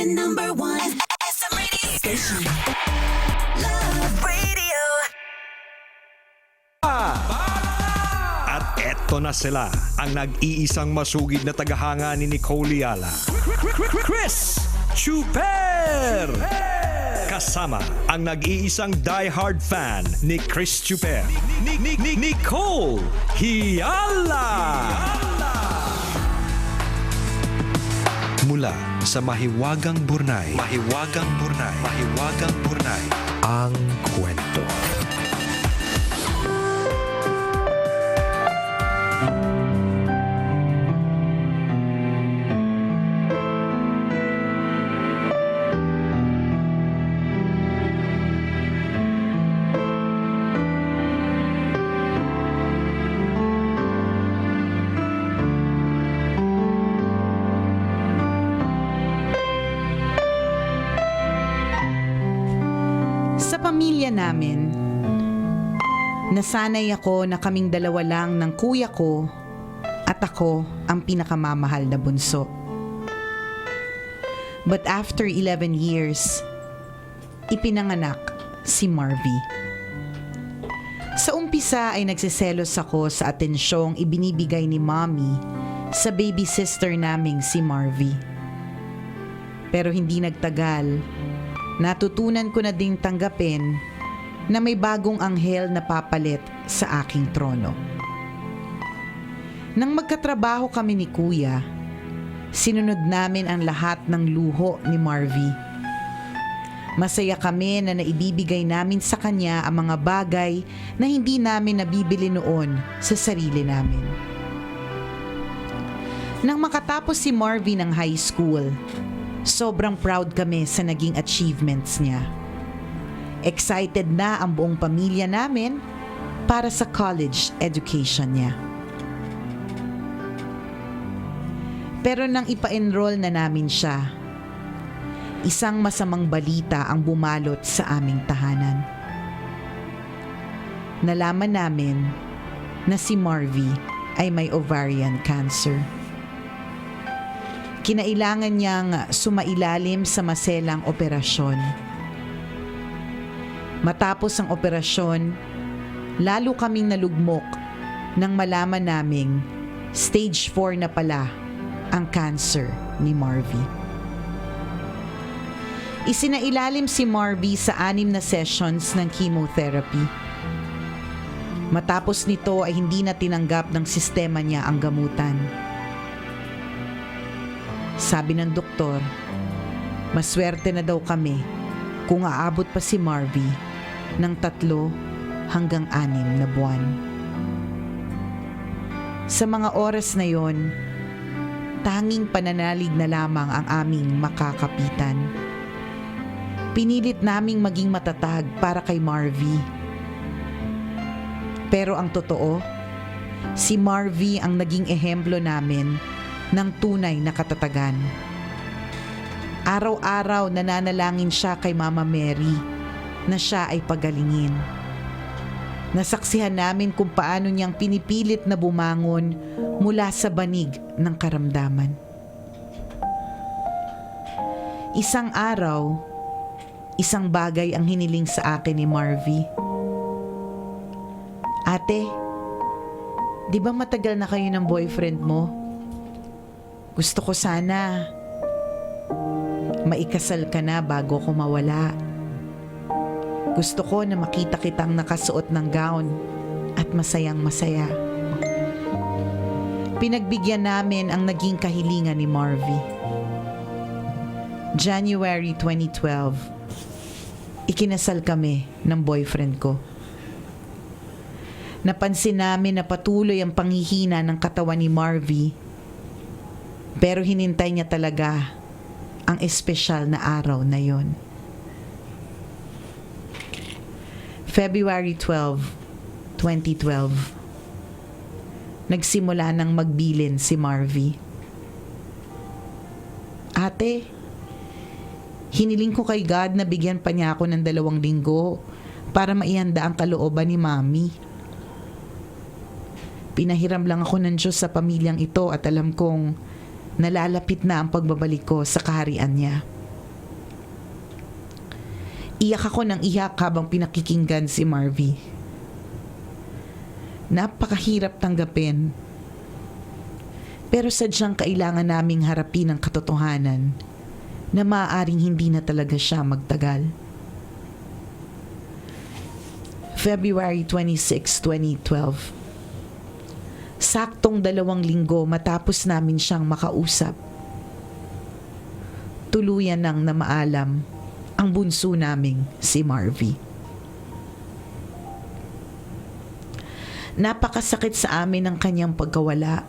is your number one. SM radio station. Love radio. At eto na sila, ang nag-iisang masugid na tagahanga ni Nicole Yala. Chris Chuper! Kasama ang nag-iisang die-hard fan ni Chris Chuper. Ni, ni, ni, Nicole Hiala! Mula sa Mahiwagang Burnay. Mahiwagang Burnay. Mahiwagang Burnay. Ang kwento. Pamilya namin, nasanay ako na kaming dalawa lang ng kuya ko at ako ang pinakamamahal na bunso. But after 11 years, ipinanganak si Marvy. Sa umpisa ay nagsiselos ako sa atensyong ibinibigay ni mommy sa baby sister naming si Marvy. Pero hindi nagtagal, natutunan ko na ding tanggapin na may bagong anghel na papalit sa aking trono. Nang magkatrabaho kami ni Kuya, sinunod namin ang lahat ng luho ni Marvy. Masaya kami na naibibigay namin sa kanya ang mga bagay na hindi namin nabibili noon sa sarili namin. Nang makatapos si Marvy ng high school, sobrang proud kami sa naging achievements niya. Excited na ang buong pamilya namin para sa college education niya. Pero nang ipa-enroll na namin siya, isang masamang balita ang bumalot sa aming tahanan. Nalaman namin na si Marvy ay may ovarian cancer. Kinailangan niyang sumailalim sa maselang operasyon. Matapos ang operasyon, lalo kaming nalugmok nang malaman naming stage 4 na pala ang cancer ni Marvy. Isinailalim si Marvy sa anim na sessions ng chemotherapy. Matapos nito ay hindi na tinanggap ng sistema niya ang gamutan. Sabi ng doktor, maswerte na daw kami kung aabot pa si Marvy ng tatlo hanggang anim na buwan. Sa mga oras na yon, tanging pananalig na lamang ang aming makakapitan. Pinilit naming maging matatag para kay Marvy. Pero ang totoo, si Marvy ang naging ehemplo namin ng tunay na katatagan. Araw-araw nananalangin siya kay Mama Mary na siya ay pagalingin. Nasaksihan namin kung paano niyang pinipilit na bumangon mula sa banig ng karamdaman. Isang araw, isang bagay ang hiniling sa akin ni Marvy. Ate, di ba matagal na kayo ng boyfriend mo? Gusto ko sana maikasal ka na bago ko mawala. Gusto ko na makita kitang nakasuot ng gown at masayang masaya. Pinagbigyan namin ang naging kahilingan ni Marvy. January 2012, ikinasal kami ng boyfriend ko. Napansin namin na patuloy ang panghihina ng katawan ni Marvy pero hinintay niya talaga ang espesyal na araw na yon. February 12, 2012. Nagsimula nang magbilin si Marvy. Ate, hiniling ko kay God na bigyan pa niya ako ng dalawang linggo para maihanda ang kalooban ni Mami. Pinahiram lang ako ng Diyos sa pamilyang ito at alam kong nalalapit na ang pagbabalik ko sa kaharian niya. Iyak ako ng iyak habang pinakikinggan si Marvy. Napakahirap tanggapin. Pero sadyang kailangan naming harapin ang katotohanan na maaaring hindi na talaga siya magtagal. February 26, 2012. Saktong dalawang linggo matapos namin siyang makausap. Tuluyan nang namaalam ang bunso naming si Marvy. Napakasakit sa amin ang kanyang pagkawala.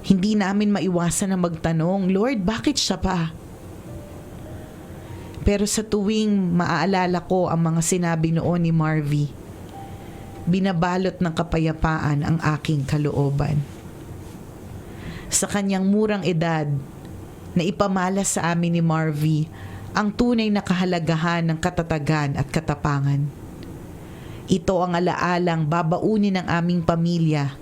Hindi namin maiwasan na magtanong, Lord, bakit siya pa? Pero sa tuwing maaalala ko ang mga sinabi noon ni Marvy, binabalot ng kapayapaan ang aking kalooban. Sa kanyang murang edad, na ipamalas sa amin ni Marvy ang tunay na kahalagahan ng katatagan at katapangan. Ito ang alaalang babaunin ng aming pamilya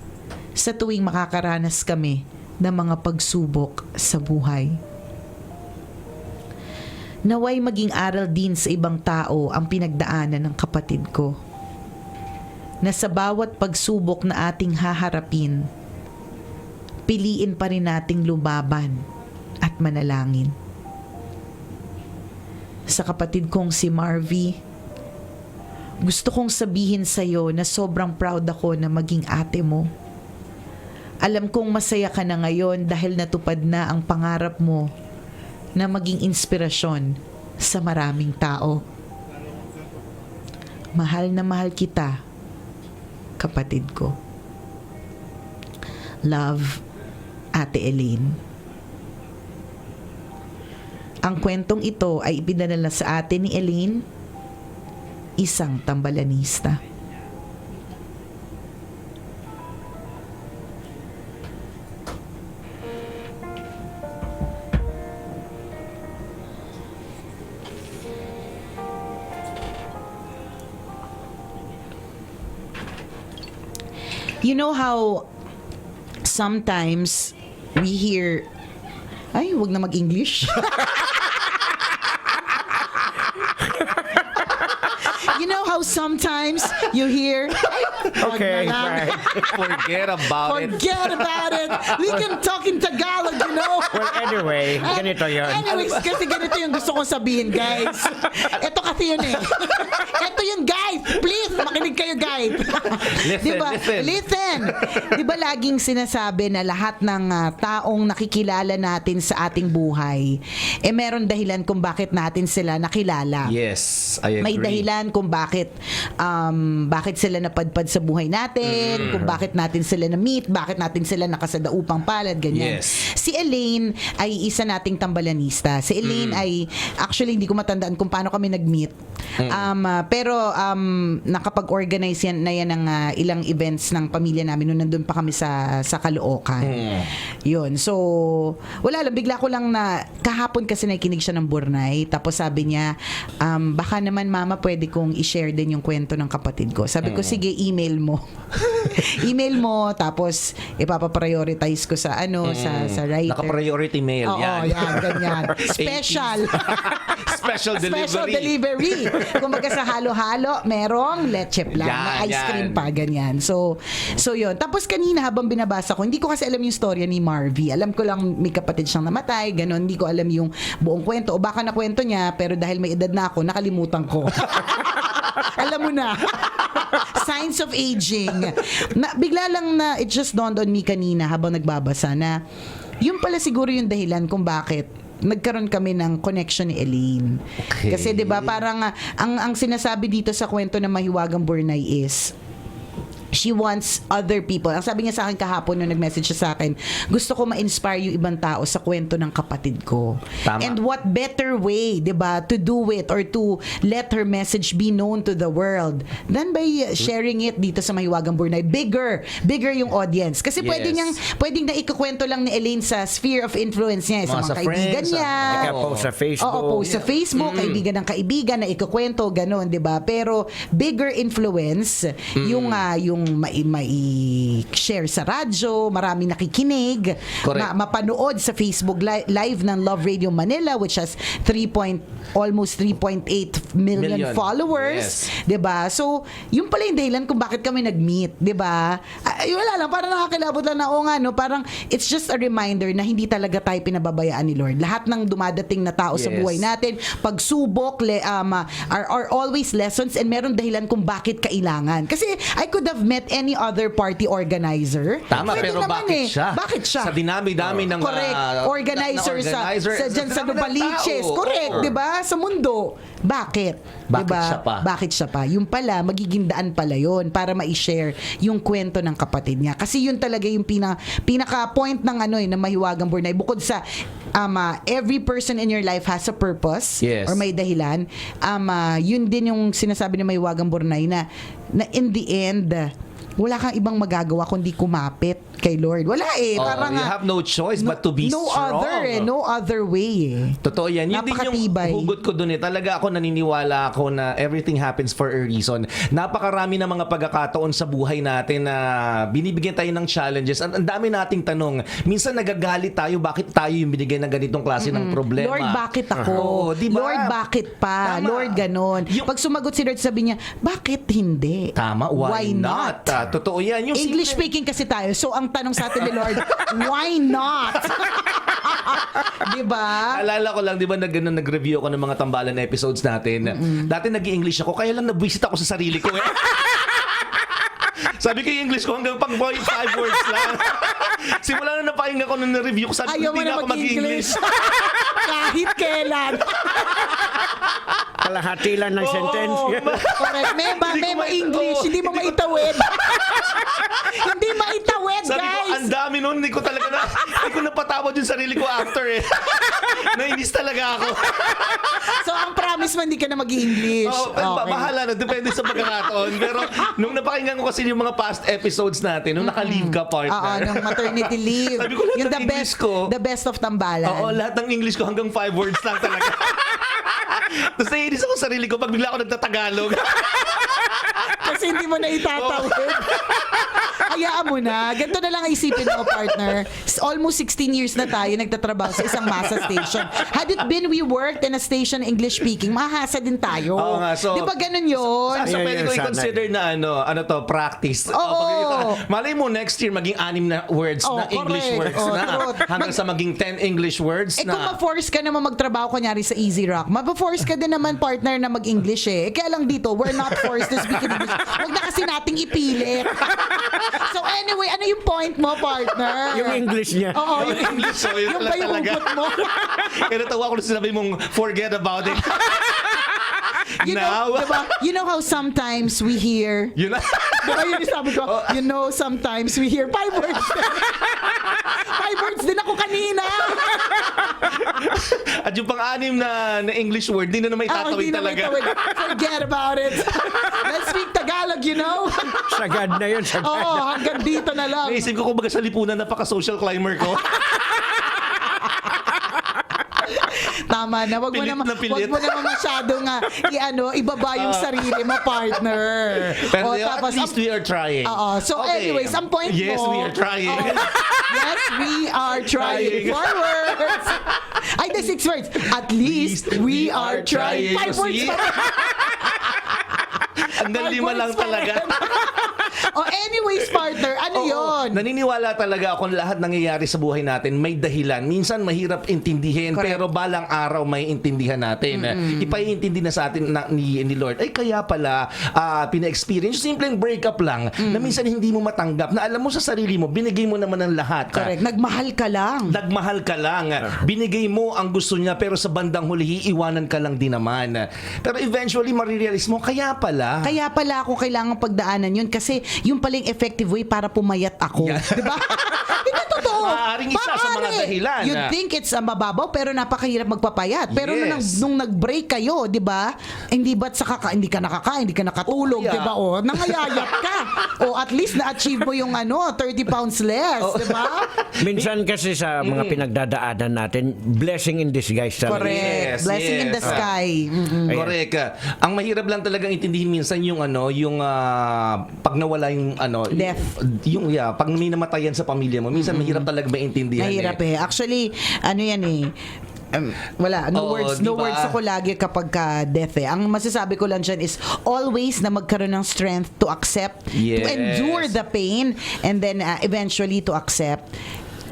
sa tuwing makakaranas kami ng mga pagsubok sa buhay. Naway maging aral din sa ibang tao ang pinagdaanan ng kapatid ko. Na sa bawat pagsubok na ating haharapin, piliin pa rin nating lumaban at manalangin. Sa kapatid kong si Marvy, gusto kong sabihin sa iyo na sobrang proud ako na maging ate mo. Alam kong masaya ka na ngayon dahil natupad na ang pangarap mo na maging inspirasyon sa maraming tao. Mahal na mahal kita, kapatid ko. Love, Ate Elaine. Ang kwentong ito ay ipinadala sa atin ni Elaine, isang tambalanista. You know how sometimes we hear ay, wag na mag-English. you know how sometimes you hear Okay, right. Forget about it. Forget about it. We can talk in Tagalog, you know. Well, anyway, ganito yun. Anyways, kasi ganito yung gusto kong sabihin, guys. Ito kasi yun eh. Ito yun, guys. Please, makinig kayo, guys. Listen, diba? listen. Listen. Di ba laging sinasabi na lahat ng ah, taong nakikilala natin sa ating buhay, eh meron dahilan kung bakit natin sila nakilala. Yes, I agree. May dahilan kung bakit um, bakit sila napadpad sa buhay natin, kung bakit natin sila na-meet, bakit natin sila nakasadaupang palad, ganyan. Yes. Si Elaine ay isa nating tambalanista. Si Elaine ay actually hindi ko matandaan kung paano kami nag-meet. Um, ah, pero um, nakapag-organize yan na yan ng ah, ilang events ng pamilya namin nung nandun pa kami sa sa Caloocan. Yun. So, wala lang bigla ko lang na kahapon kasi nakikinig siya ng Burnay tapos sabi niya um, baka naman mama pwede kong i-share din yung kwento ng kapatid ko. Sabi ko sige email mo. email mo tapos ipapa-prioritize ko sa ano sa sa writer. Naka-priority mail. Oo, yan. yan, ganyan. Special. Special delivery. Special delivery. Kung sa halo-halo, merong leche plan, Yan, ice yan. cream pa, ganyan. So, so yun. Tapos kanina habang binabasa ko, hindi ko kasi alam yung storya ni Marvy. Alam ko lang may kapatid siyang namatay, ganun. Hindi ko alam yung buong kwento. O baka nakwento niya, pero dahil may edad na ako, nakalimutan ko. alam mo na. Signs of aging. Na, bigla lang na, it just dawned on me kanina habang nagbabasa na, yun pala siguro yung dahilan kung bakit nagkaroon kami ng connection ni Elaine. Okay. Kasi 'di ba parang ang ang sinasabi dito sa kwento ng Mahiwagang Burnay is she wants other people. Ang sabi niya sa akin kahapon nung nag-message siya sa akin, gusto ko ma-inspire yung ibang tao sa kwento ng kapatid ko. Tama. And what better way, 'di ba, to do it or to let her message be known to the world than by uh, sharing it dito sa Mahiwagang Burnay. Bigger, bigger yung audience. Kasi pwede Yes. niyang pwedeng na ikukwento lang ni Elaine sa sphere of influence niya, sa Mga mga sa kaibigan friends, sa- niya. Naka-post sa Facebook. Oo, post sa Facebook, kaibigan ng kaibigan na ikukwento, ganun, 'di ba? Pero bigger influence yung ah, yung mai, mai share sa radyo, marami nakikinig, Correct. ma- mapanood sa Facebook li- live ng Love Radio Manila which has 3 point almost 3.8 million, Million. followers, Yes. 'di ba? So, yung pala yung dahilan kung bakit kami nag-meet, 'di ba? Ay, wala lang, parang nakakilabot lang na oo nga no, parang it's just a reminder na hindi talaga tayo pinababayaan ni Lord. Lahat ng dumadating na tao sa Yes. buhay natin, pagsubok, le, um, uh, are, are always lessons and meron dahilan kung bakit kailangan. Kasi I could have met any other party organizer. Tama, Pwede pero naman bakit eh. siya? Bakit siya? Sa dinami-dami ng Correct. ah, organizer, na- na organizer, sa, sa, dyan sa ng Novaliches. tao. Correct, Oo. di ba? Sa mundo. Bakit? Bakit Diba? siya pa? Bakit siya pa? Yung pala, magiging daan pala yun para ma-share yung kwento ng kapatid niya. Kasi yun talaga yung pina, pinaka-point ng ano eh, ng Mahiwagang Burnay. Bukod sa um, ah, every person in your life has a purpose Yes. or may dahilan, um, ah, yun din yung sinasabi ng Mahiwagang Burnay na, na in the end, wala kang ibang magagawa kundi kumapit kay Lord. Wala eh. Oh, Parang you nga, have no choice but to be no strong. other eh. No other way eh. Totoo yan. Yun din yung hugot ko dun eh. Talaga ako naniniwala ako na everything happens for a reason. Napakarami ng mga pagkakataon sa buhay natin na binibigyan tayo ng challenges. Ang, ang dami nating tanong. Minsan nagagalit tayo bakit tayo yung binigyan ng ganitong klase ng problema. Lord, bakit ako? Oo, di ba? Lord, bakit pa? Tama. Lord, ganon. Yung- Pag sumagot si Lord, sabi niya, bakit hindi? Tama, why, not? Ah, totoo yan. Yung English speaking kasi tayo. So, ang tanong sa atin ni Lord, why not? di ba? Alala ko lang, di ba, nag, ano, nag-review ako ng mga tambalan na episodes natin. Dati nag english ako, kaya lang nabwisit ako sa sarili ko eh. Sabi ko yung English ko hanggang pang point five words lang. Simula na napakinggan ko nung na-review ko, sabi Ayaw ko mo hindi na na ako mag-English. mag-English. Kahit kailan. Kalahati lang ng sentence. Oo, ma- Correct. Hindi ko mema mai- English. Oo, Hindi mo maitawid. Hindi maitawid, Sabi ko, guys. ang dami nun, hindi ko talaga na, hindi ko napatawad yung sarili ko after eh. Nainis talaga ako. So, ang promise mo, hindi ka na mag-English. Oh, ba- bahala na, depende sa pagkakataon. Pero nung napakinggan ko kasi yung mga past episodes natin, nung naka-leave ka Oo, partner. ng maternity leave. Sabi ko lahat yung ng the English best, ko. the best of tambalan. Oo, lahat ng English ko hanggang five words lang talaga. Tapos naiinis ako sa sarili ko pag bigla ako nagtatagalog. Kasi hindi mo na itatawid. Hayaan mo na. Ganito na lang ang isipin mo, partner. Almost 16 years na tayo nagtatrabaho sa isang masa station. Had it been we worked in a station English speaking, mahasa din tayo. Oo nga, so- Di ba ganun yun? So, Ayun, pwede yun, ko sana. i-consider na ano, ano to, practice. Oo. O, pag- malay mo next year maging anim na words Oo, na English correct. words Oo, na. truth. Hanggang sa maging 10 English words Eh kung na. ma-force ka naman magtrabaho kunyari sa Easy Rock, ma-force ka din naman partner na mag-English eh. eh. Kaya lang dito, we're not forced to speak in. Huwag na kasi nating ipilit. so anyway, ano yung point mo, partner? Yung English niya. Oo, yung English, so yun yung pala ba yung talaga. hugot mo? Kaya natawa ko na sinabi mong forget about it. you Now, know, diba, you know how sometimes we hear yun na. Diba yun yung sabi ko, you know, sometimes we hear five words. five words din ako kanina. At yung pang-anim na, na English word, hindi na naman Ah, itatawid na talaga. may tawid. Forget about it. Let's speak Tagalog, you know? Sagad na yun, sagad. Oo, hanggang dito na lang. Naisip ko kumbaga sa lipunan, napaka-social climber ko. Tama na. Wag mo Pilit naman, na pilit. wag mo naman masyado nga i-ano, ibaba yung sarili mo, partner. Pero O, at least ang- we are trying. Oo. So Okay. anyways, ang point yes, mo. we are trying. Oo. yes, we are trying. Trying. Four words. Ay, the six words. At least we are trying. Five words pa rin. Hanggang Five lima words lang pa talaga. oh, anyways, partner, ano Oo, yon? Naniniwala talaga ako na lahat nangyayari sa buhay natin may dahilan. Minsan mahirap intindihin Correct. pero balang araw may intindihan natin. Ipaiintindi na sa atin na, ni, ni Lord. Ay kaya pala ah, pina-experience yung simpleng breakup lang na minsan hindi mo matanggap na alam mo sa sarili mo binigay mo naman ng lahat. Correct. Nagmahal ka lang. Nagmahal ka lang. Binigay mo ang gusto niya pero sa bandang huli iiwanan ka lang din naman. Pero eventually marirealize mo kaya pala. Kaya pala ako kailangan pagdaanan yun kasi yung paling effective way para pumayat ako. Yeah. Di ba? Hindi totoo. Maaaring isa sa mga Maaari. dahilan, You'd ah. think it's uh, mababaw pero napakahirap magpapayat. Pero nung, nag, Yes. nung nag-break kayo, 'di ba? Hindi ba't sa kaka, hindi ka nakakain, hindi ka nakatulog, Oh, yeah. 'di ba? O, nangayayat ka. o at least na-achieve mo yung ano, 30 pounds less, Oh. 'di ba? Minsan kasi sa mga pinagdadaanan natin, blessing in disguise talaga. Correct. Yes, Blessing in yes. the sky. Mm-mm. Ayan. Correct. Ang mahirap lang talagang intindihin minsan yung ano, yung ah, pag nawala yung ano, Death. yung yeah, pag may namatayan sa pamilya mo, minsan mahirap talaga maintindihan. Mahirap eh. eh. Actually, ano yan eh. Um, wala, no Oo, words, no words ako lagi kapag ka death eh. Ang masasabi ko lang dyan is always na magkaroon ng strength to accept, to Yes. endure the pain, and then uh, eventually to accept.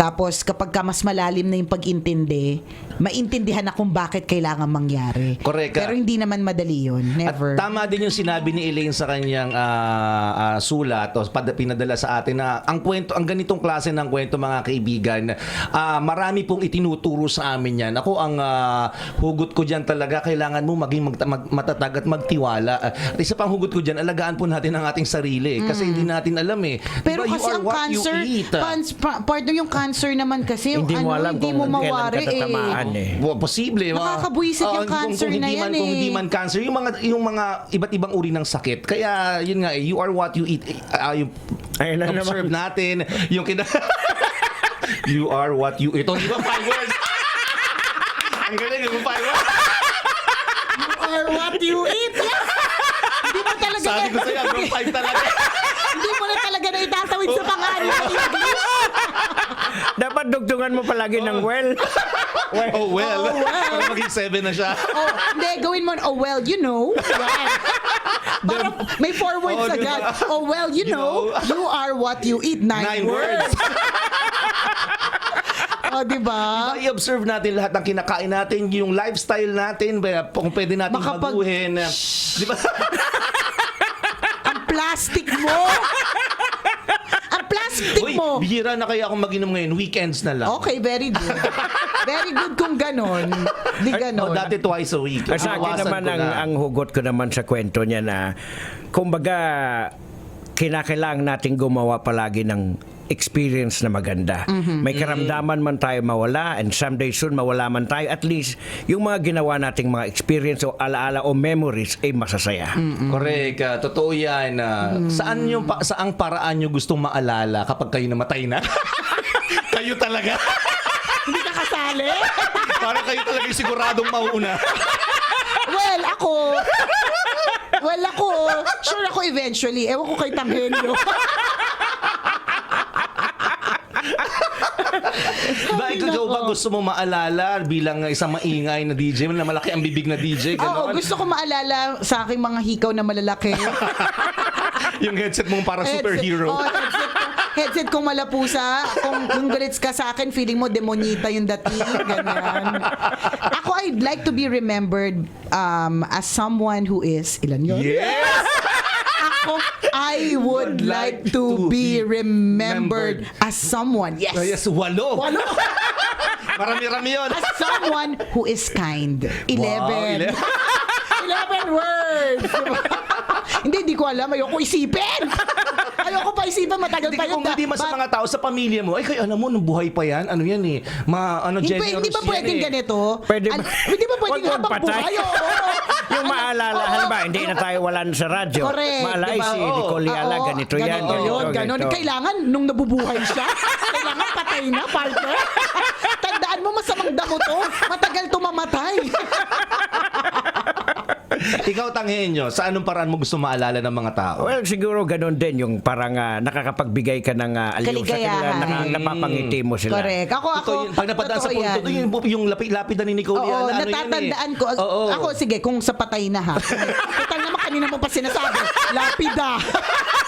Tapos kapag ka mas malalim na yung pag-intindi, maintindihan na kung bakit kailangan mangyari. Correct. Pero hindi naman madali yun. Never. At tama din yung sinabi ni Elaine sa kanyang ah, ah, sulat o pinadala sa atin na ang kwento, ang ganitong klase ng kwento mga kaibigan, ah, marami pong itinuturo sa amin yan. Ako ang ah, hugot ko dyan talaga, kailangan mo maging mag- mag- matatag at magtiwala. At isa pang hugot ko dyan, alagaan po natin ang ating sarili kasi hindi natin alam eh. Mm. Pero Diba, kasi ang cancer, pans, pa, partner yung cancer naman kasi, Hindi mo ano, alam hindi kung mo mawari eh. eh. Well, posible. mga- Nakakabwisit yung Oo, kung- cancer kung, na hindi yan man, Kung eh. hindi man cancer, yung mga yung mga iba't ibang uri ng sakit. Kaya yun nga, eh, you are what you eat. Uh, yung Ayun na observe naman. natin, yung kina... you are what you eat. Ito, di ba five words? Ang galing, yung five words. or what you eat. Hindi mo talaga Sabi ko sa'yo, yung five talaga. hindi mo na talaga na itatawid sa pangalan ng English. Dapat dugtungan mo palagi ng well. Oh well. Oh, well. Para maging seven na siya. Oh, hindi, gawin mo, oh well, you know. Yan. Parang may four words Oh, agad. ba? Oh well, you, You know, know. you are what you eat. Nine, Nine words. words. oh, di ba? Diba, i-observe natin lahat ng kinakain natin, yung lifestyle natin, ba- kung pwede natin Makapag- baguhin. Di ba? Ang plastic mo. Ang Uy, mo. bihira na kaya akong mag-inom ngayon. Weekends na lang. Okay, very good. Very good kung ganon. Di Oh, ganon. dati twice a week. At sa akin naman, ko ang, na. ang hugot ko naman sa kwento niya na, kumbaga, kinakailangan natin gumawa palagi ng experience na maganda. May karamdaman man tayo mawala and someday soon mawala man tayo, at least yung mga ginawa nating mga experience o alaala o memories ay masasaya. Correct. ah, totoo yan. ah. Saan yung pa, saang paraan nyo gustong maalala kapag kayo namatay na? kayo talaga. Hindi ka kasali? Parang kayo talaga yung siguradong mauuna. Well, ako, well, ako, sure ako eventually. Ewan ko kay Tanghenyo. Ba, ikaw Joe, ba gusto mo maalala bilang isang maingay na DJ na malaki ang bibig na DJ? Oo, Ganon? gusto ko maalala sa aking mga hikaw na malalaki. yung headset mong parang superhero. Oh, headset, ko, headset kong malapusa. Kung, kung galits ka sa akin, feeling mo demonita yung dating. Ganyan. Ako, I'd like to be remembered um, as someone who is, ilan yun? Yes! Ako, I would like to be remembered as someone. Yes. Yes, walo. Walo. Marami-rami yun. As someone who is kind. Eleven. ele- Eleven words. hindi, di ko alam. Ayoko isipin. Ayoko pa isipin. Matagal Hindi, pa yun. kung hindi But- mga tao sa pamilya mo, ay kayo alam mo, nung buhay pa yan, ano yan eh, ma, ano, Hindi, generous hindi ba yan pwedeng eh. ganito? Pwede ba- hindi ba pwedeng habang buhay? Oo. yung maalala, Oo. halimbawa, hindi na tayo walan sa radyo. Correct, Maalala, diba? si Yala, Oo, ganito yan, ganito yun, ganon. ganito. Kailangan, nung nabubuhay siya, kailangan patay na, partner. Tandaan mo, masamang damo to. Matagal to mamatay. Ikaw, Tanghenyo, sa anong paraan mo gusto maalala ng mga tao? Well, siguro ganun din yung parang ah, nakakapagbigay ka ng uh, aliw sa kanila, Kaligayahan. naka- napapangiti mo sila. Correct. Ako, ako, Ito yung, pag napadaan sa totoo punto, yan. yung, yung lapid, lapida ni Nicole Oo, Yala, ano natatandaan yan ko. eh. Oo. Ako, sige, kung sa patay na ha. Total naman kanina mo pa sinasabi. Lapida.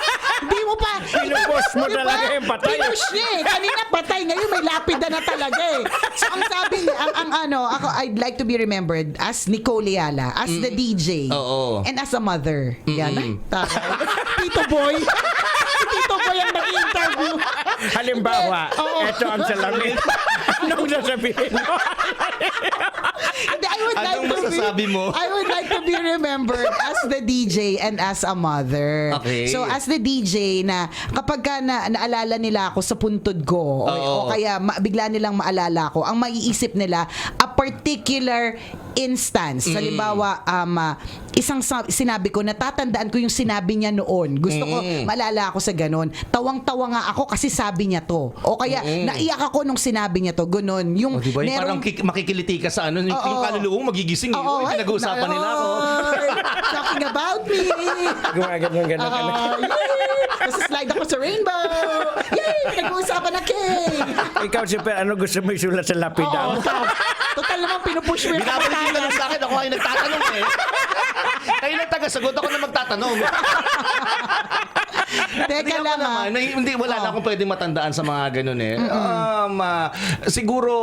Hindi mo pa. Pinupost mo Diba? talaga yung patay. Pinush niya eh. Kanina patay. Ngayon may lapida na talaga eh. So ang sabi ang, ang ano, ako, I'd like to be remembered as Nicole Yala, as the DJ. Oo. And as a mother. Yan. Ay, taray. Tito Boy. Si Tito Boy ang nag-interview. Halimbawa, Oo. ito ang salamin. Anong sasabihin mo? Hindi, I would like Anong to masasabi be, mo? I would like to be remembered as the DJ and as a mother. Okay. So as the DJ na kapag ka na, naalala nila ako sa puntod ko o, Oo. o kaya ma, bigla nilang maalala ko, ang maiisip nila a particular instance. Mm. Halimbawa, um, ah, isang sa- sinabi ko, natatandaan ko yung sinabi niya noon. Gusto ko, Mm. maalala ako sa ganun. Tawang-tawa nga ako kasi sabi niya to. O kaya, naiyak ako nung sinabi niya to. Ganun. Yung O, di ba? Yung merong- parang kik- makikiliti ka sa ano, yung, Oo. yung kaluluwa magigising. eh. Oo, Uy, ay, pinag-uusapan nila ako. Talking about me. Gumagano'n, gano'n, gano'n. Ah, yay! Tapos slide ako sa rainbow. Yay! Pinag-uusapan na cake. Ikaw, si Per, ano gusto mo isulat sa lapida Oo? Total naman pinupush mo yung Binabalik ka lang sa akin. Ako ay nagtatanong eh. Kayo na taga-sagot. Ako na magtatanong. Teka lang ah. naman. Nay- Hindi, wala na akong pwedeng matandaan sa mga ganun eh. Um, ah, siguro,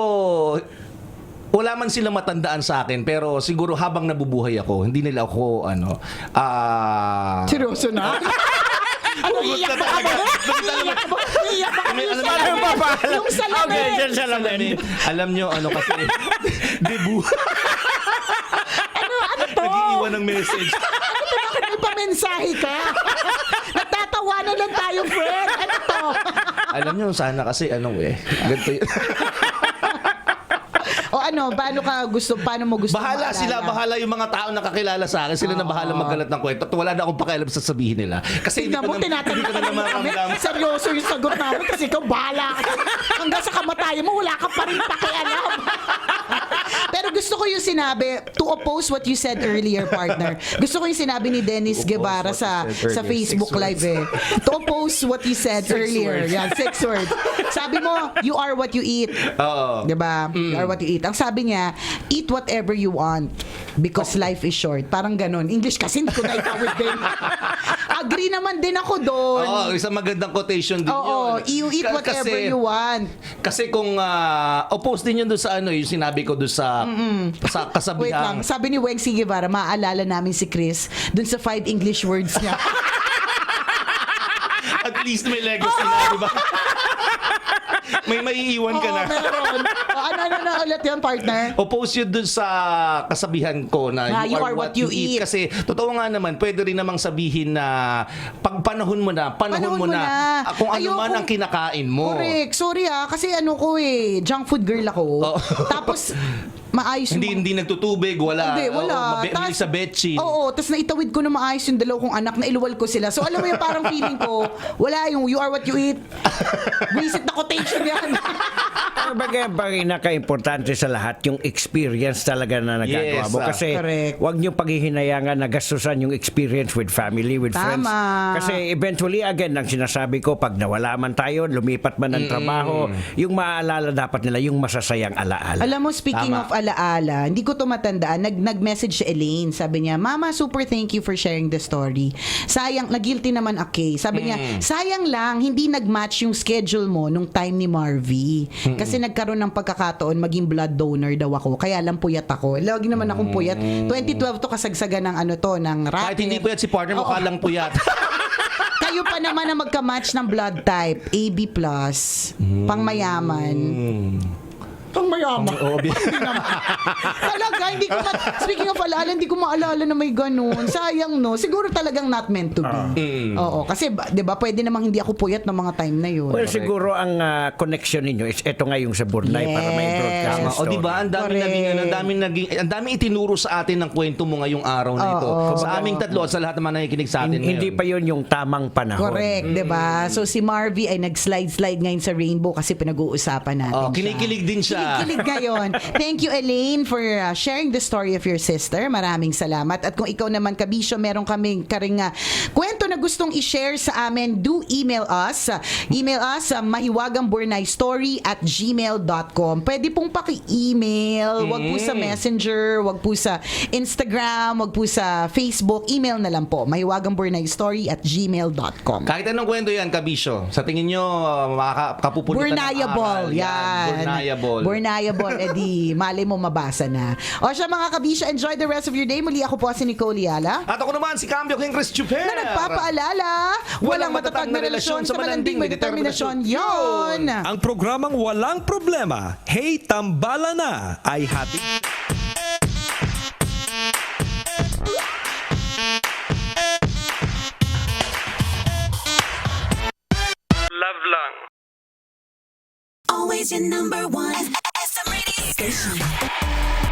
wala man sila matandaan sa akin pero siguro habang nabubuhay ako hindi nila ako ano ah Seryoso na? Ano, na ba ka talaga. ba? Iiyak ba? Iiyak ba? Yung ano salamin. Ano ba? Yung salamin. Okay, alam nyo ano kasi debu Ano, ano to? nag-iiwan ng message Ano to? Bakit may pamensahe ka? Nagtatawanan lang tayo, friend. Ano to? alam nyo sana kasi ano eh ganito yun. O ano, paano ka gusto, paano mo gusto bahala maalala? sila bahala yung mga tao na kakilala sa akin sila na bahala magkalat ng kwento at wala na akong pakialam sa sabihin nila kasi hindi Tingnan mo, na, hindi ko na kami. namaramdam Seryoso yung sagot namin kasi ikaw bahala ka. Hanggang sa kamatayan mo, wala ka pa rin pakialam. Pero gusto ko yung sinabi, to oppose what you said earlier, partner. Gusto ko yung sinabi ni Dennis Guevara sa sa. Facebook Six Live eh. To oppose what you said earlier. words. Yan, six words. Sabi mo, you are what you eat. Oo. Diba? You are what you eat. Ang sabi niya, eat whatever you want because life is short. Parang ganun. English kasi hindi ko naitawid din. Agree naman din ako doon. Oo, isang magandang quotation din Oo, yun. you eat Ka- whatever kasi, you want. Kasi kung ah, oppose din yun doon sa ano, yung sinabi ko doon sa sa Wait kasabihan. lang. Sabi ni Weng Guevara, maaalala namin si Chris dun sa five English words niya. At least may legacy na, di ba? may maiiwan ka Oo, na. meron. Ano, na ulit yun, partner? Oppose yun dun sa kasabihan ko na Na you are what you eat. Kasi totoo nga naman, pwede rin namang sabihin na pag panahon mo na, panahon, mo, na, ah, kung ano Ayoko- man ang kinakain mo. Correct. Sorry ah, kasi ano ko eh, junk food girl ako. Oo. Tapos, maayos Hindi hindi nagtutubig, wala. Hindi, wala. Oo, mabe- Tas- sa betchin. Oo, tapos naitawid ko na maayos yung dalaw kong anak na iluwal ko sila. So alam mo yung parang feeling ko, wala yung you are what you eat. Visit na quotation yan. Pero bagay ang pinaka-importante sa lahat, yung experience talaga na nagagawa Yes, mo. ah. Kasi Correct. wag niyong paghihinayangan na gastusan yung experience with family, with Tama. friends. Kasi eventually, again, ang sinasabi ko, pag nawala man tayo, lumipat man ng trabaho, yung maaalala dapat nila, yung masasayang alaala. Alam mo, speaking Tama. of alaala, hindi ko to matandaan, nag, nag-message si Elaine. Sabi niya, Mama, super thank you for sharing the story. Sayang, nag-guilty naman ako. Sabi niya, sayang lang, hindi nag-match yung schedule mo nung time ni Marvy. Kasi nagkaroon ng pagkakataon, maging blood donor daw ako. Kaya lang puyat ako. Lagi naman akong puyat. 2012 to kasagsagan ng ano to, ng racket. Kahit hindi puyat si partner, mukha lang puyat. Kayo pa naman na magka-match ng blood type, AB+, pang Pang mayaman. Oo, bi- Talaga, hindi ko ma- speaking of alaala, hindi ko maalala na may ganun. Sayang, no? Siguro talagang not meant to be. Mm. Oo, kasi, ba- di ba, pwede namang hindi ako puyat ng mga time na yun. Well, siguro ang ah, connection ninyo is eto nga yung sa Burnay para may broadcast Yes. Tama. O di ba? Ang dami Correct. naging ano, ang dami naging ang dami itinuro sa atin ng kwento mo ngayong araw na ito. Oo. Sa aming tatlo at sa lahat naman nakikinig sa atin. Hin- hindi ngayon. pa yun yung tamang panahon. Correct, di ba? So, si Marvy ay nag-slide-slide ngayon sa Rainbow kasi pinag-uusapan natin Oh, siya. kinikilig din siya. Kinikilig ngayon. Thank you, Elaine, for uh, sharing the story of your sister. Maraming salamat. At kung ikaw naman, Kabisyo, meron kaming karing uh, kwento na gustong i-share sa amin, do email us. Uh, email us sa mahiwagangburnaystory at gmail.com. Pwede pong paki-email. Wag po sa Messenger, wag po sa Instagram, wag po sa Facebook. Email na lang po. mahiwagangburnaystory at gmail.com. Kahit anong kwento yan, Kabisyo. Sa tingin nyo, uh, makakapupulitan ng Burnayable. aral. Yan. Burnayable. We're nayable. Eh di, malay mo mabasa na. O siya mga kabisya, enjoy the rest of your day. Muli ako po si Nicole Yala. At ako naman si Cambio King Chris Chuper. Na nagpapaalala, walang, walang matatag, matatag na relasyon sa malanding may determinasyon. Yun! Ang programang Walang Problema, Hey Tambala Na, ay happy... Love lang. Always your number one SM radio station.